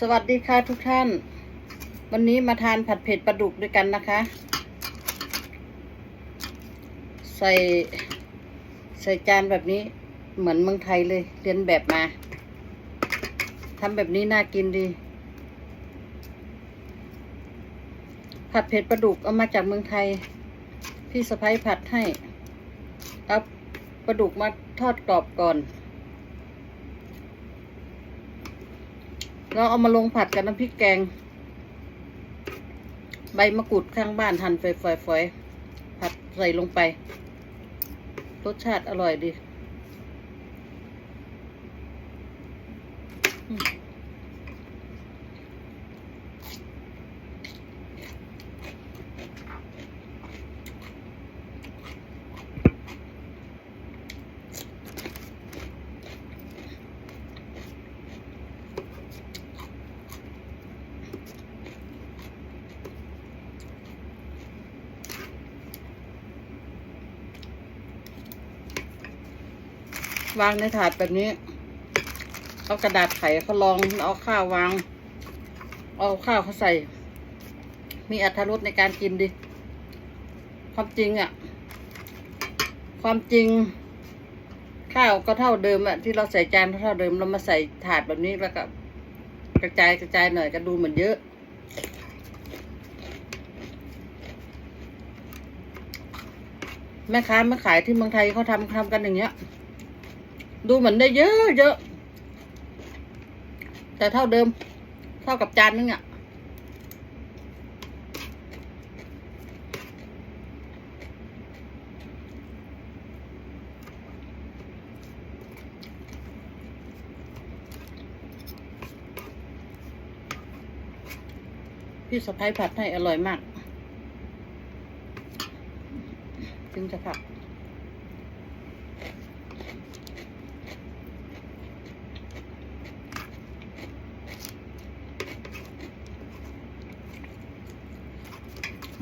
สวัสดีค่ะทุกท่าน วันนี้มาทานผัดเผ็ดปลาดุกด้วยกันนะคะ ใส่ใส่จานแบบนี้เหมือนเมืองไทยเลย เรียนแบบมาทำแบบนี้น่ากินดี ผัดเผ็ดปลาดุกเอามาจากเมืองไทย พี่สะพ้ยผัดให้ เอาปลาดุกมาทอดกรอบก่อน เราเอามาลงผัดกับน้ำพริกแกง ใบมะกรูดข้างบ้านหั่นฝอยๆผัดใส่ลงไป รสชาติอร่อยดี วางในถาดแบบนี้ เอากระดาษไขเขาลองเอาข้าววาง เอาข้าวเขาใส่ มีอัตรสในการกินดิ ความจริงอะ่ะ ความจริง ข้าวก็เท่าเดิมอะที่เราใส่จานเท่าเดิมเรามาใส่ถาดแบบนี้แล้วก็ กระจายกระจายหน่อยก็ดูเหมือนเยอะแม่ค้าแมาขายที่เมืองไทยเขาทำทำกันอย่างเงี้ย ดูเหมือนได้เยอะเยอะ แต่เท่าเดิม เท่ากับจานนึงอะ่ะ พี่สะพ้ายผัดให้อร่อยมาก จึงจะผัก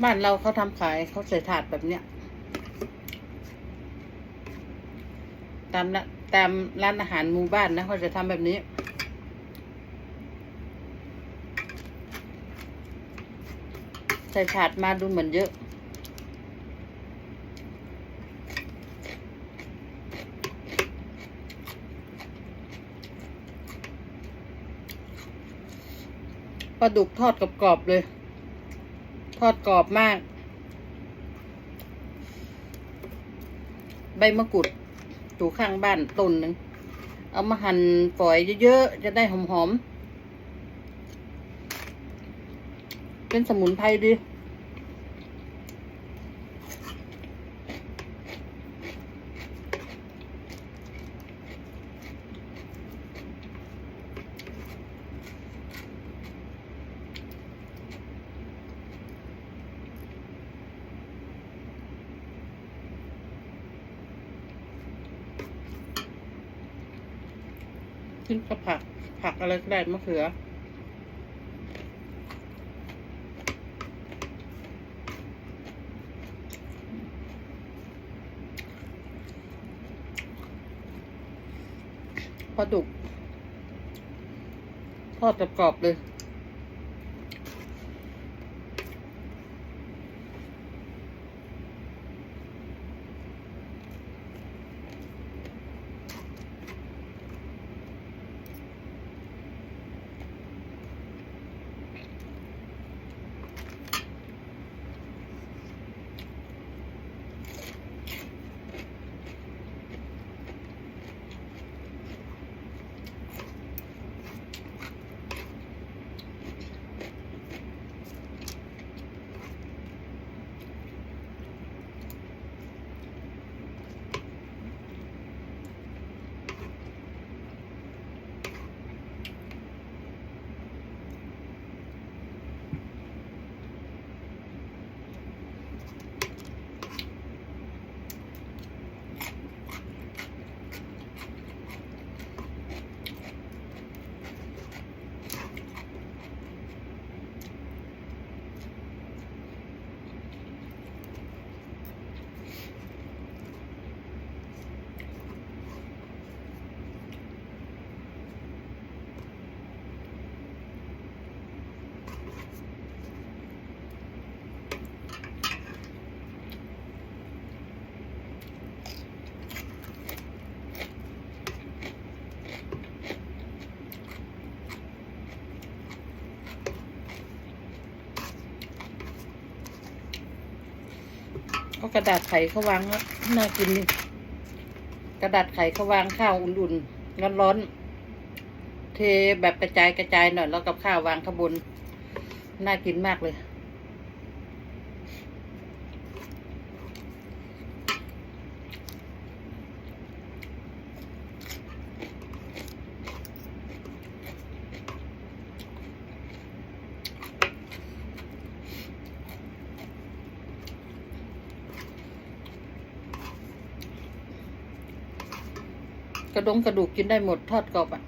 บ้านเราเขาทำขายเขาใส่ถาดแบบเนี้ย ตามละตามร้านอาหารหมู่บ้านนะเขาจะทำแบบนี้ ใส่ถาดมาดูเหมือนเยอะปลาดุกทอดกรอบๆเลย อดกรอบมาก ใบมะกรูดถูข้างบ้านต้นหนึ่ง เอามาหั่นฝอยเยอะๆ จะได้หอมๆ เป็นสมุนไพรดี ขึ้นกับผัก ผักอะไรก็ได้มะเขือ ปลาดุกทอดกรอบเลย กระดาษไขเขาวางน่ากินนี่กระดาษไขเขาวางข้าวอุ่นๆร้อนๆเทแบบกระจายกระจายหน่อยแล้วกับข้าววางข้างบนน่ากินมากเลย กระดงกระดูกกินได้หมดทอดกรอบอะ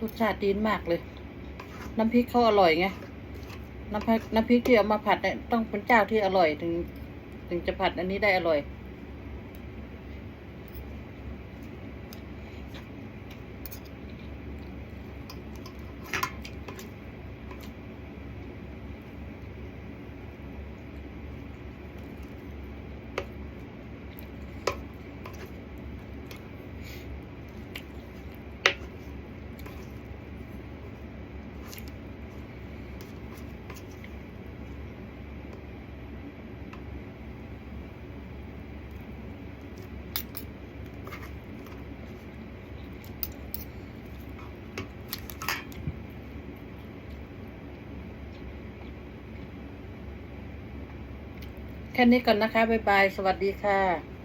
รสชาติดีมากเลย น้ำพริกเขาอร่อยไง น้ำพริกน้ำพริกที่เอามาผัดเนี่ยต้องเป็นเจ้าที่อร่อยถึง ถึงจะผัดอันนี้ได้อร่อย แค่นี้ก่อนนะคะ บ๊ายบาย สวัสดีค่ะ